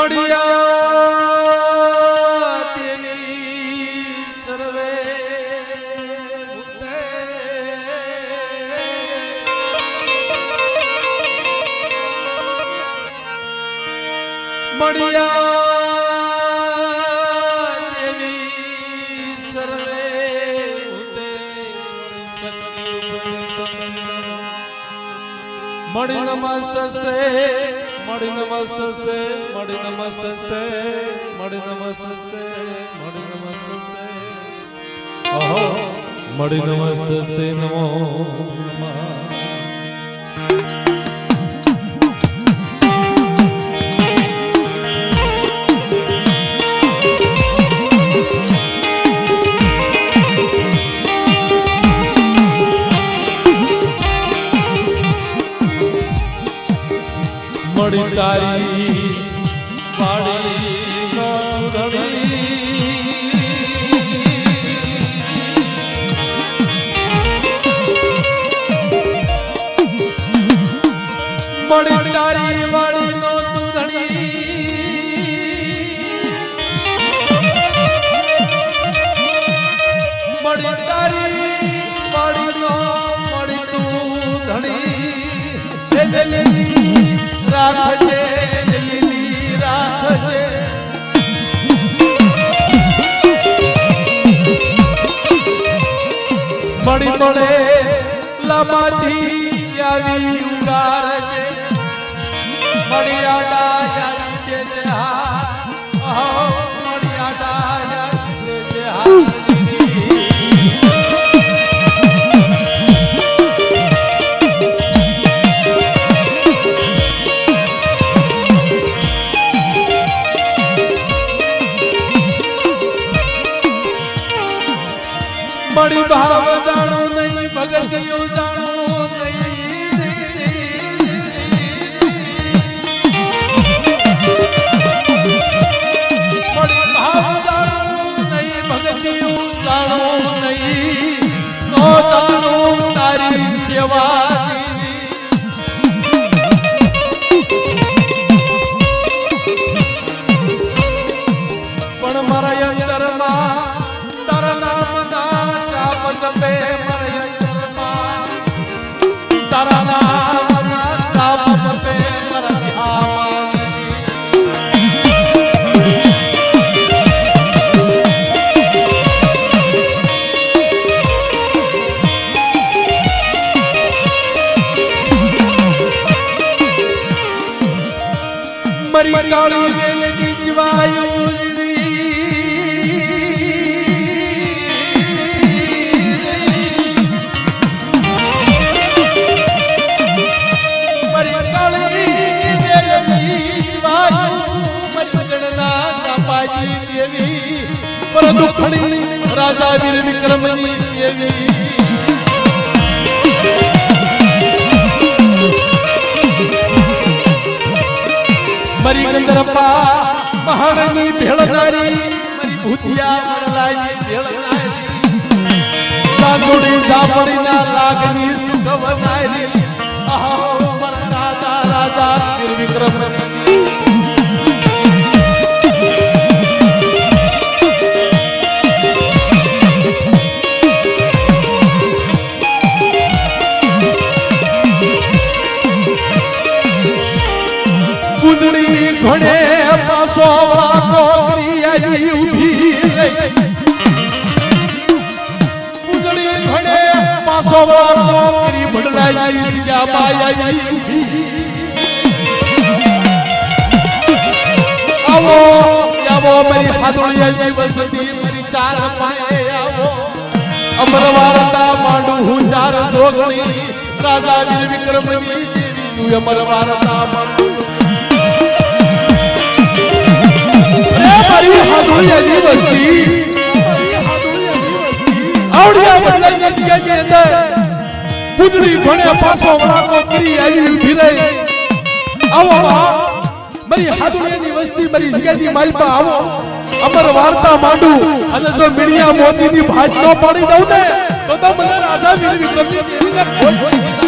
મળ્યા દેવી સર્વે. મળ્યા. મળી નમસ્તે મળી નમસ્તે મળી નમસ્તે મળી નમસ્તે મળી નમસ્તે. ઓહો મળી નમસ્તે નમો નમઃ. મળી તારી મળી તારી વાડી નો ધણી મળી તારી વાડી નો મળી તું ધણી રાખજે દિલ્હી રાખજે. મળી આવી મરી કાળી ગણના કાપાજી દેવી પર દુખણી રાજા વીર વિક્રમની દેવી. मरी गंधर्पा महाराणी भेळणारी मरी भूतिया म्हणलाजी भेळणारी चांदोडी सापडीना लागणी सुखवणारी अहो परदादा राजा निर्विक्रमणी. પાસો નોકરી ભડલાઈ ગયા બાઈ આવી આવો મારી હાદોળિયાની વસતી મારી ચાર પાયે આવો અમરવારતા માંડું હું ચાર સોગણી રાજા વીર વિક્રમની દેવી તું અમર વાર્તા માંડું રે મારી હાથોડિયાની વસ્તી. આવડિયા બદલાઈ જગ્યાની અંદર પૂજડી ભણે પાછો વળાકો કરી આવી ઊભી રહી. આવો બા મારી હાથોડિયાની વસ્તી, મારી જગ્યાની માલપા આવો. અમર વાર્તા માંડું. અને જો મીડિયા મોદીની ભાત ન પાડી દઉં ને, તો તો મને રાજા વીર વિક્રમની દેવીને ખોટ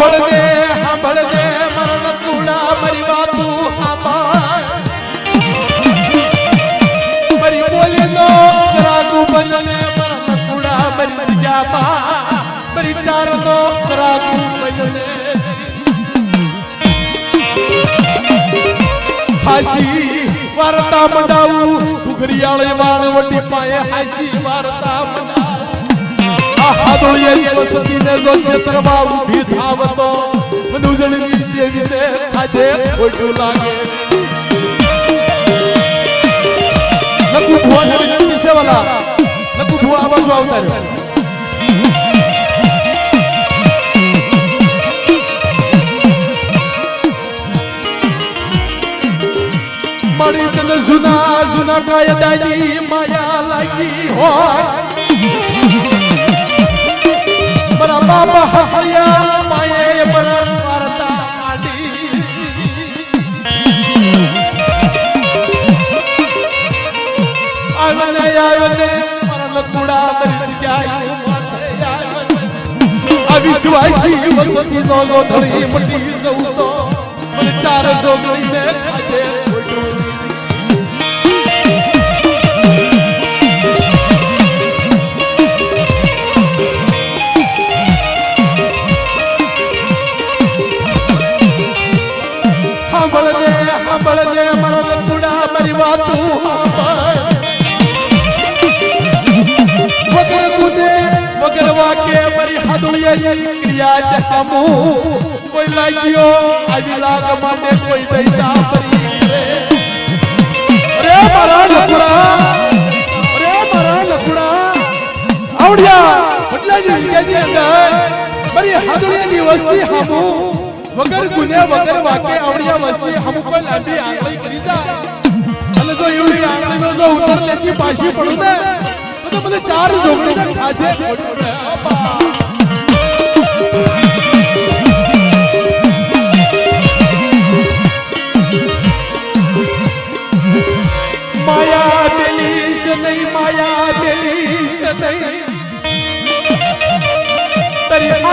સાંભળને સાંભળજે મરણ કુડા મારી બાપુ મારી બોલી નો કરાકુ બનને મારા કુડા મારી જાપા મારી ચાર નો રાગુ બનને. હાસી વાર્તા મંડાવું ઘુઘરિયાળી વાણવટી પાયે હાસી વાર્તા મંડાવું આ હાદોળિયાની વસતીને જો ક્ષેત્રમાં ઊભી થાવતો મનુજનની દેવીને ખાધે ખોટું લાગે. નકુ ભુવાને વિનંતી છે વાલા. નકુ ભુવા આ બાજુ આવતા રહ્યો. મારી તને જુના જુના કાયદાની માયા લાગી હોય. બાબા હરિયા માયે બરા વાર્તા માંડી આવને આવને મારા લકુડા મરી ગયા માથે આવને આ વિશ્વાસી વસતી નો જો મટી જવું તો ચાર જોગણીને ખાધે. ક્રિયા વસ્તી હામું વગર ગુને વગર વાકે આવડિયા વસ્તી હમુ કોઈ લાંબી આંગળી કરી જાય અને જો એવડી આંગળીનો જો ઉતર લેતી પાછી પડું ને તો મને ચાર જોગણી ખાધે ખોટું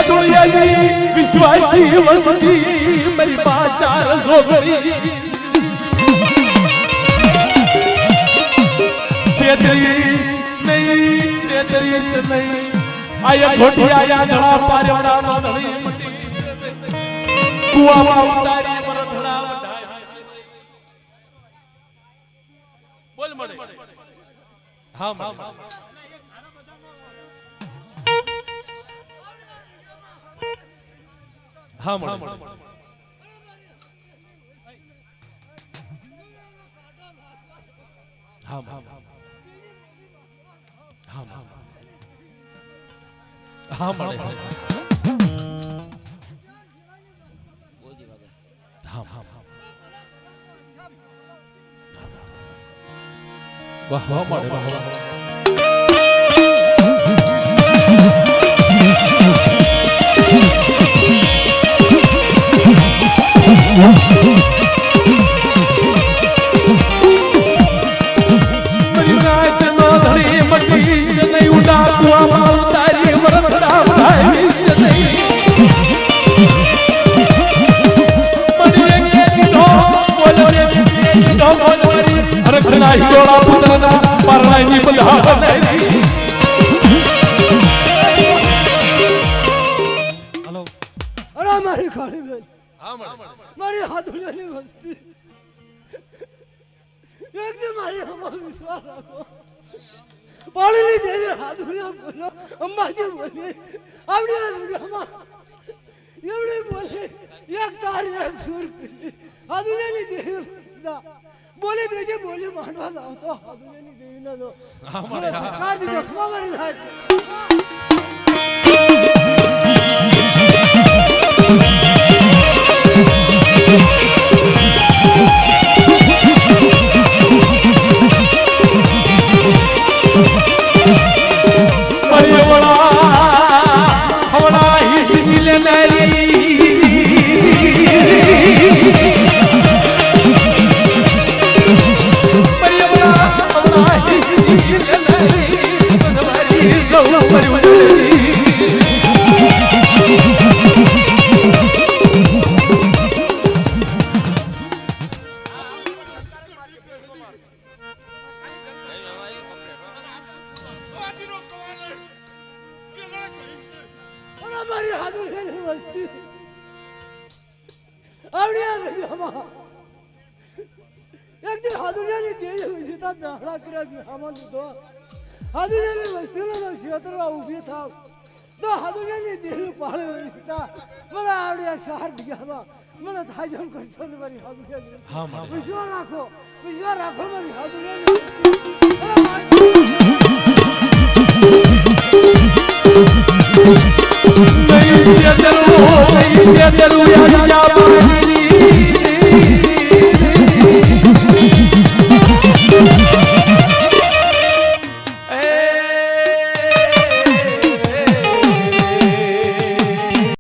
હાથોડિયાની વિશ્વાસી વસતી મારી પાચાર સોગરી છેત્રીસ નહીં છેત્રીસ નહીં. આયા ઘોટિયા યાદળા પારવડા નો ધણી કુવામાં ઉતારી મર ધડા. બોલ મળે હા હા હા વાહ વાહ વાહ વાહ. હરખના હિયોળા પુત્રના પરણાઈની બધા બનાવી મારી મારી આમાં વિશ્વાસ રાખો. પાણીની દેવી હાથુડિયા બોલો અંબાજી બોલી આવડી દુર્ગામાં એવડી બોલી એક તારી એક સુર હાથુડિયાની દેવી ના. બોલી બીજી બોલી માંડવા લાવ તો હાથુડિયાની દેવી ના દો મને ધક્કા મારી થાય. હાથુડિયાની વસ્તી આવડી દુર્ગામાં એક દિન હાથુડિયાની દેવી વિજેતા નાહડા કર્યા બિહામાં લીધો હાથુડિયાની વસ્તીનો ક્ષેત્રમાં ઊભી થાવ તો હાથુડિયાની દેવી પાળે વિજેતા મને આવડ્યા શહેર બીજામાં મને થાજમ કરશો ને મારી હાથુડિયાની હા મારે વિશ્વાસ રાખો વિશ્વાસ રાખો મારી હાથુડિયાની છે છે દરુ જા પાણી